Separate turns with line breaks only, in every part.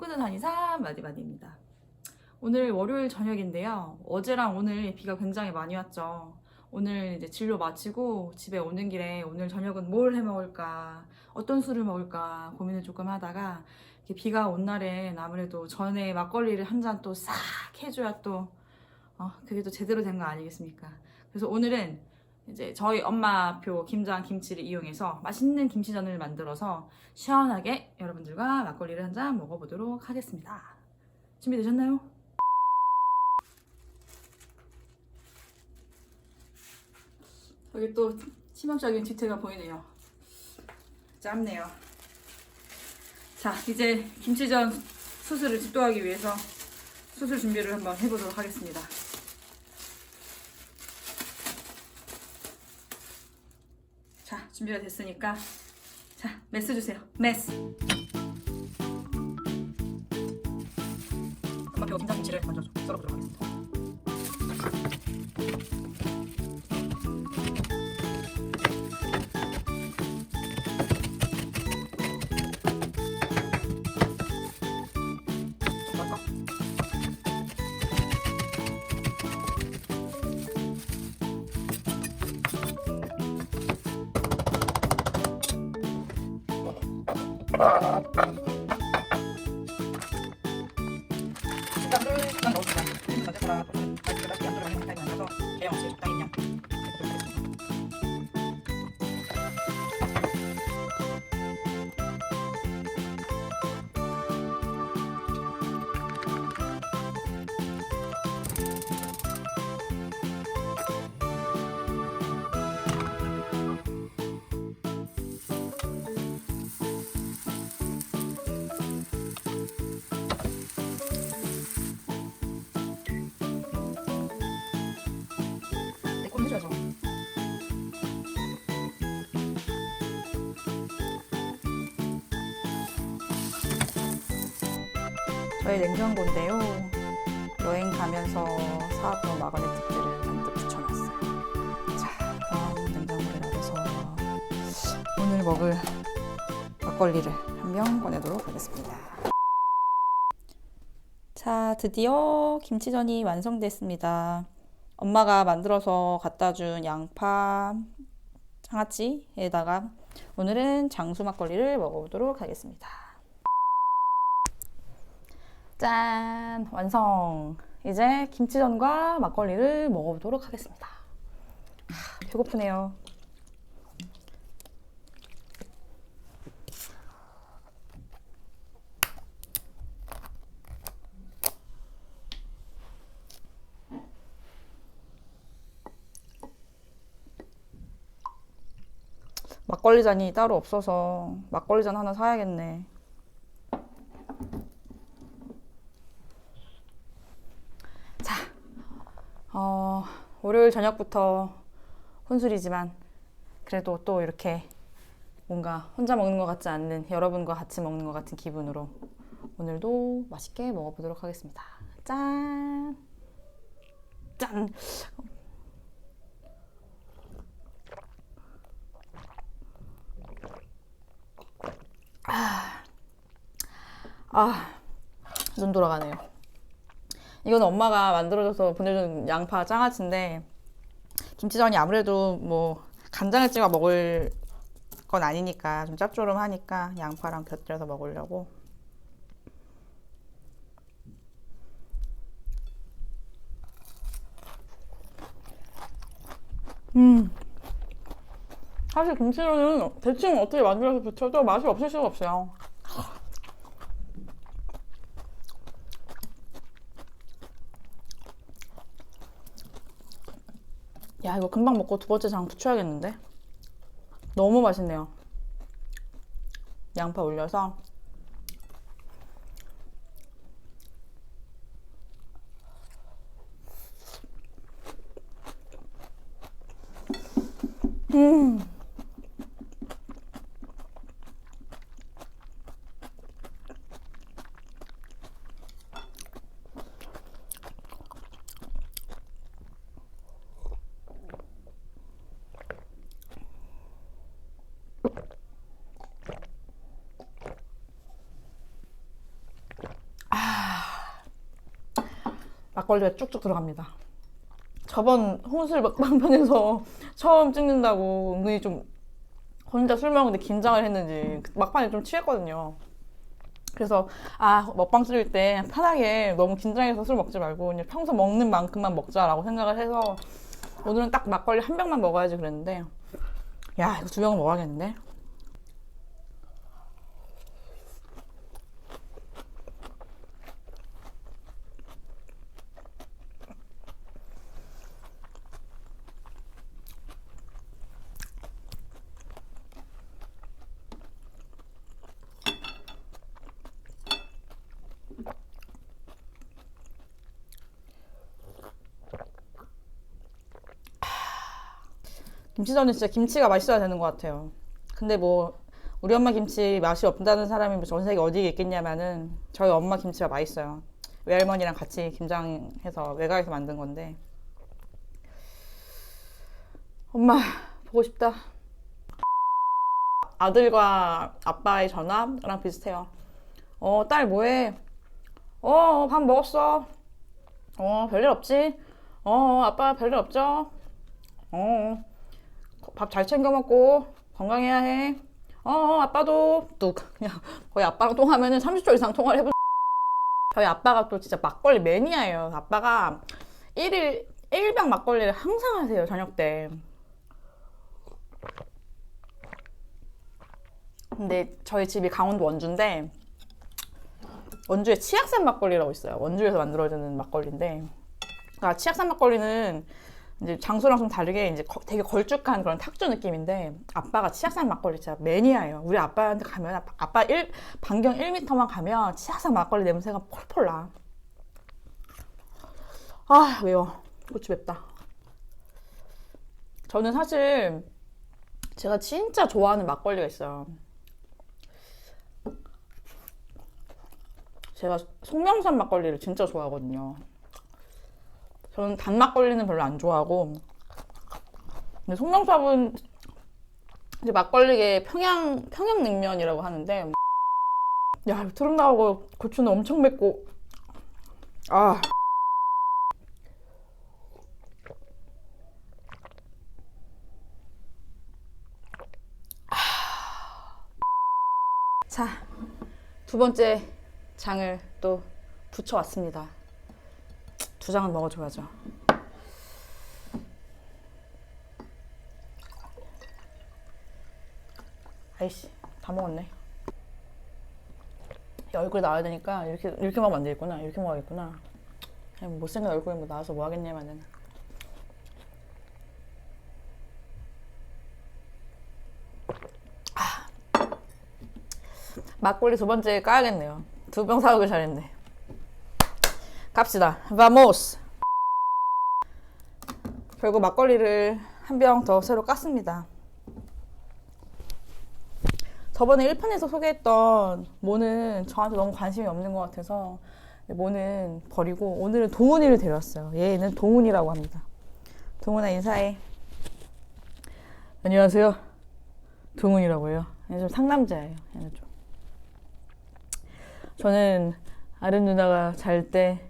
꿈꾸는 한의사 마디마디입니다. 오늘 월요일 저녁인데요. 어제랑 오늘 비가 굉장히 많이 왔죠. 오늘 이제 진료 마치고 집에 오는 길에 오늘 저녁은 뭘 해 먹을까, 어떤 술을 먹을까 고민을 조금 하다가 비가 온 날엔 아무래도 전에 막걸리를 한 잔 또 싹 해줘야 또 어, 그게 또 제대로 된 거 아니겠습니까? 그래서 오늘은 이제 저희 엄마표 김장 김치를 이용해서 맛있는 김치전을 만들어서 시원하게 여러분들과 막걸리를 한 잔 먹어보도록 하겠습니다. 준비되셨나요? 여기 또 치명적인 뒤태가 보이네요. 짧네요. 자, 이제 김치전 수술을 집도하기 위해서 수술 준비를 한번 해보도록 하겠습니다. 자, 준비가 됐으니까 자, 메스 주세요. 메스. 엄마표 김장 김치를 먼저 좀 썰어보도록 하겠습니다. 식감을 적당 넣어줍니다. 음, 전체보다 조금 맛있게 안 들어가는 타입이 아니라서 계량 없이 적당히 그냥 해보도록 저희 냉장고인데요. 여행 가면서 사왔던 마그네틱들을 잔뜩 붙여놨어요. 자, 그럼 냉장고를 나가서 오늘 먹을 막걸리를 한 병 꺼내도록 하겠습니다. 자, 드디어 김치전이 완성됐습니다. 엄마가 만들어서 갖다 준 양파 장아찌에다가 오늘은 장수 막걸리를 먹어보도록 하겠습니다. 짠! 완성! 이제 김치전과 막걸리를 먹어보도록 하겠습니다. 하, 배고프네요. 막걸리 잔이 따로 없어서 막걸리 잔 하나 사야겠네. 자, 어, 월요일 저녁부터 혼술이지만 그래도 또 이렇게 뭔가 혼자 먹는 것 같지 않는 여러분과 같이 먹는 것 같은 기분으로 오늘도 맛있게 먹어보도록 하겠습니다. 짠! 짠! 아, 눈 돌아가네요. 이건 엄마가 만들어줘서 보내준 양파 장아찌인데 김치전이 아무래도 뭐 간장을 찍어 먹을 건 아니니까 좀 짭조름하니까 양파랑 곁들여서 먹으려고. 음. 사실 김치전은 대충 어떻게 만들어서 부쳐도 맛이 없을 수가 없어요. 야, 이거 금방 먹고 두 번째 장 부쳐야겠는데? 너무 맛있네요. 양파 올려서. 음. 막걸리가 쭉쭉 들어갑니다. 저번 홍술 막방편에서 처음 찍는다고 은근히 좀 혼자 술 먹는데 긴장을 했는지 막판에 좀 취했거든요. 그래서 아 먹방 찍을 때 편하게 너무 긴장해서 술 먹지 말고 그냥 평소 먹는 만큼만 먹자라고 생각을 해서 오늘은 딱 막걸리 한 병만 먹어야지 그랬는데 야 이거 두 병은 먹어야겠는데 김치전은 진짜 김치가 맛있어야 되는 것 같아요. 근데 뭐 우리 엄마 김치 맛이 없다는 사람이 뭐 전 세계 어디에 있겠냐면은 저희 엄마 김치가 맛있어요. 외할머니랑 같이 김장해서 외가에서 만든 건데 엄마 보고 싶다. 아들과 아빠의 전화랑 비슷해요. 어, 딸 뭐해? 어, 밥 먹었어. 어, 별일 없지? 어, 아빠 별일 없죠? 어, 밥 잘 챙겨 먹고 건강해야 해. 어, 어, 아빠도 뚝 그냥 거의 아빠랑 통화하면은 30초 이상 통화를 해보. 저희 아빠가 또 진짜 막걸리 매니아예요. 아빠가 1일 1병 막걸리를 항상 하세요 저녁 때. 근데 저희 집이 강원도 원주인데 원주에 치악산 막걸리라고 있어요. 원주에서 만들어지는 막걸리인데, 그러니까 치악산 막걸리는 이제 장소랑 좀 다르게 이제 거- 되게 걸쭉한 그런 탁주 느낌인데 아빠가 치악산 막걸리 진짜 매니아예요. 우리 아빠한테 가면 아빠, 아빠 1, 반경 1m만 가면 치악산 막걸리 냄새가 폴폴 나. 아 매워. 고추 맵다. 저는 사실 제가 진짜 좋아하는 막걸리가 있어요. 제가 송명산 막걸리를 진짜 좋아하거든요. 저는 단 막걸리는 별로 안 좋아하고. 근데 송명섭은 이제 막걸리계 평양 평양 냉면이라고 하는데. 야 트름 나오고 고추는 엄청 맵고. 아. 자, 두 번째 장을 또 붙여왔습니다. 두 장은 먹어줘야죠. 아이씨, 다 먹었네. 이 얼굴 나와야 되니까 이렇게 이렇게 먹으면 안 되겠구나. 이렇게 먹어야겠구나. 못생긴 얼굴이 뭐 나와서 뭐 하겠냐면은. 아. 막걸리 두 번째 까야겠네요. 두 병 사오길 잘했네. 갑시다. Vamos. 결국 막걸리를 한 병 더 새로 깠습니다. 저번에 1편에서 소개했던 모는 저한테 너무 관심이 없는 것 같아서 모는 버리고 오늘은 동훈이를 데려왔어요. 얘는 동훈이라고 합니다. 동훈아 인사해. 안녕하세요. 동훈이라고 해요. 얘는 좀 상남자예요. 얘는 좀. 저는 아름 누나가 잘 때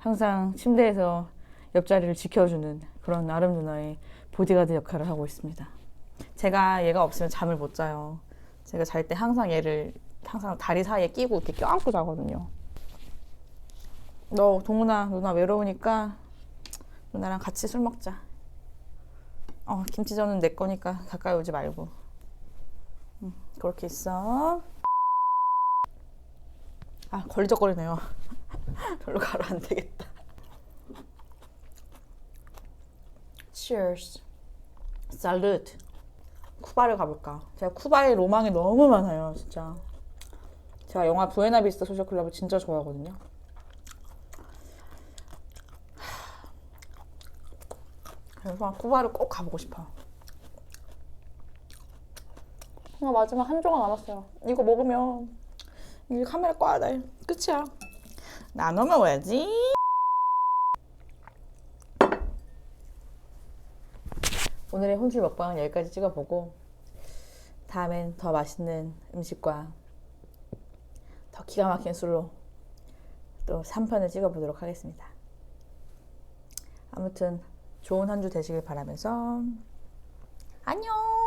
항상 침대에서 옆자리를 지켜주는 그런 아름 누나의 보디가드 역할을 하고 있습니다. 제가 얘가 없으면 잠을 못 자요. 제가 잘 때 항상 얘를 항상 다리 사이에 끼고 이렇게 껴안고 자거든요. 너 동훈아 누나 외로우니까 누나랑 같이 술 먹자. 어 김치전은 내 거니까 가까이 오지 말고. 응, 그렇게 있어. 아 걸리적거리네요. 별로 가로 안 되겠다. Cheers. Salute. 쿠바를 가볼까? 제가 쿠바에 로망이 너무 많아요, 진짜. 제가 영화 부에나비스타 소셜 클럽을 진짜 좋아하거든요. 그래서 쿠바를 꼭 가보고 싶어. 아, 마지막 한 조각 남았어요. 이거 먹으면 이게 카메라 꺼야 돼. 끝이야. 나눠 먹어야지. 오늘의 혼술 먹방은 여기까지 찍어보고 다음엔 더 맛있는 음식과 더 기가 막힌 술로 또 3편을 찍어보도록 하겠습니다. 아무튼 좋은 한 주 되시길 바라면서 안녕!